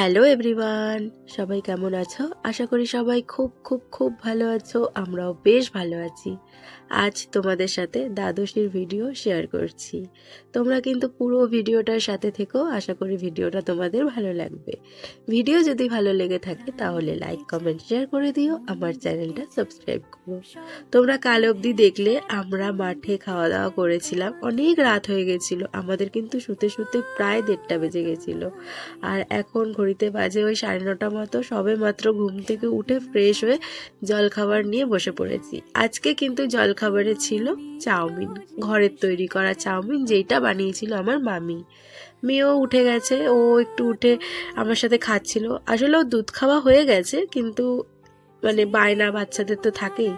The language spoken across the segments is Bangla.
হ্যালো এভরিওয়ান, সবাই কেমন আছো? আশা করি সবাই খুব খুব খুব ভালো আছো, আমরাও বেশ ভালো আছি। আজ তোমাদের সাথে দ্বাদশীর ভিডিও শেয়ার করছি। তোমরা কিন্তু পুরো ভিডিওটার সাথে থেকেও আশা করি ভিডিওটা তোমাদের ভালো লাগবে। ভিডিও যদি ভালো লেগে থাকে, তাহলে লাইক কমেন্ট শেয়ার করে দিও, আমার চ্যানেলটা সাবস্ক্রাইব করো। তোমরা কাল অবধি দেখলে আমরা মাঠে খাওয়া দাওয়া করেছিলাম, অনেক রাত হয়ে গেছিল, আমাদের কিন্তু শুতে শুতে প্রায় দেড়টা বেজে গেছিল। আর এখন ঘড়িতে বাজে ওই সাড়ে নটা মতো, সবে মাত্র ঘুম থেকে উঠে ফ্রেশ হয়ে জলখাবার নিয়ে বসে পড়েছি। আজকে কিন্তু জলখাবারে ছিল চাউমিন, ঘরের তৈরি করা চাউমিন যেইটা বানিয়েছিল আমার মামি। মেয়েও উঠে গেছে, ও একটু উঠে আমার সাথে খাচ্ছিল। আসলে ও দুধ খাওয়া হয়ে গেছে, কিন্তু মানে বায়না বাচ্চাদের তো থাকেই।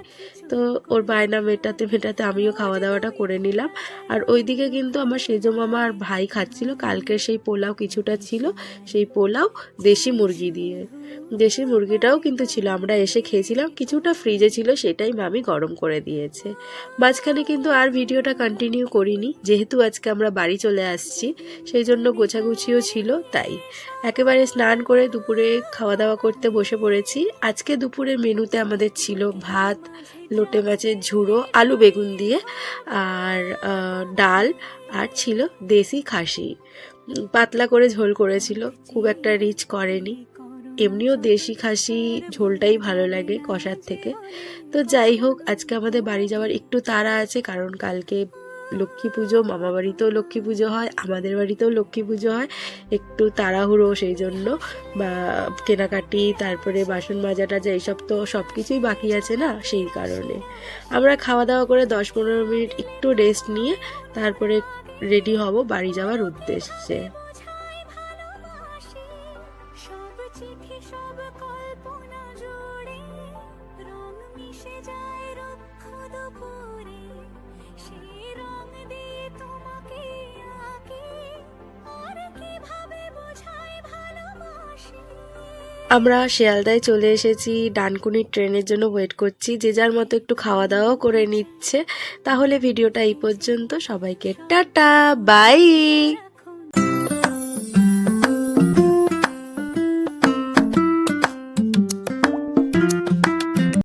তো ওর বায়না মেটাতে মেটাতে আমিও খাওয়া দাওয়াটা করে নিলাম। আর ওইদিকে কিন্তু আমার সেজো মামা আর ভাই খাচ্ছিল। কালকের সেই পোলাও কিছুটা ছিল। সেই পোলাও দেশি মুরগি দিয়ে। দেশি মুরগিটাও কিন্তু ছিল। আমরা এসে খেয়েছিলাম। কিছুটা ফ্রিজে ছিল, সেটাই মামি গরম করে দিয়েছে। মাঝখানে কিন্তু আর ভিডিওটা কন্টিনিউ করিনি। যেহেতু আজকে আমরা বাড়ি চলে আসছি, সেই জন্য গোছাগুছিও ছিল তাই। একেবারে স্নান করে দুপুরে খাওয়া দাওয়া করতে বসে পড়েছি। আজকে দুপুরের মেনুতে আমাদের ছিল ভাত লোটে মাছের ঝুড়ো, আলু বেগুন দিয়ে, আর ডাল, আর ছিল দেশি খাসি। পাতলা করে ঝোল করেছিল, খুব একটা রিচ করেনি। এমনিও দেশি খাসি ঝোলটাই ভালো লাগে কষার থেকে। তো যাই হোক, আজকে আমাদের বাড়ি যাওয়ার একটু তাড়া আছে, কারণ কালকে লক্ষ্মী পুজো, মামা বাড়িতেও লক্ষ্মী পুজো হয়, আমাদের বাড়িতেও লক্ষ্মী পুজো হয়। একটু তাড়াহুড়ো সেই জন্য বা কেনাকাটি, তারপরে বাসন মাজা টাজা এইসব তো সব কিছুই বাকি আছে না সেই কারণে। আমরা খাওয়া দাওয়া করে দশ পনেরো মিনিট একটু রেস্ট নিয়ে তারপরে রেডি হব বাড়ি যাওয়ার উদ্দেশ্যে। আমরা শিয়ালদায় চলে এসেছি, ডানকুনির ট্রেনের জন্য ওয়েট করছি, যে যার মতো একটু খাওয়া দাওয়াও করে নিচ্ছে। তাহলে ভিডিওটা এই পর্যন্ত, সবাইকে টাটা বাই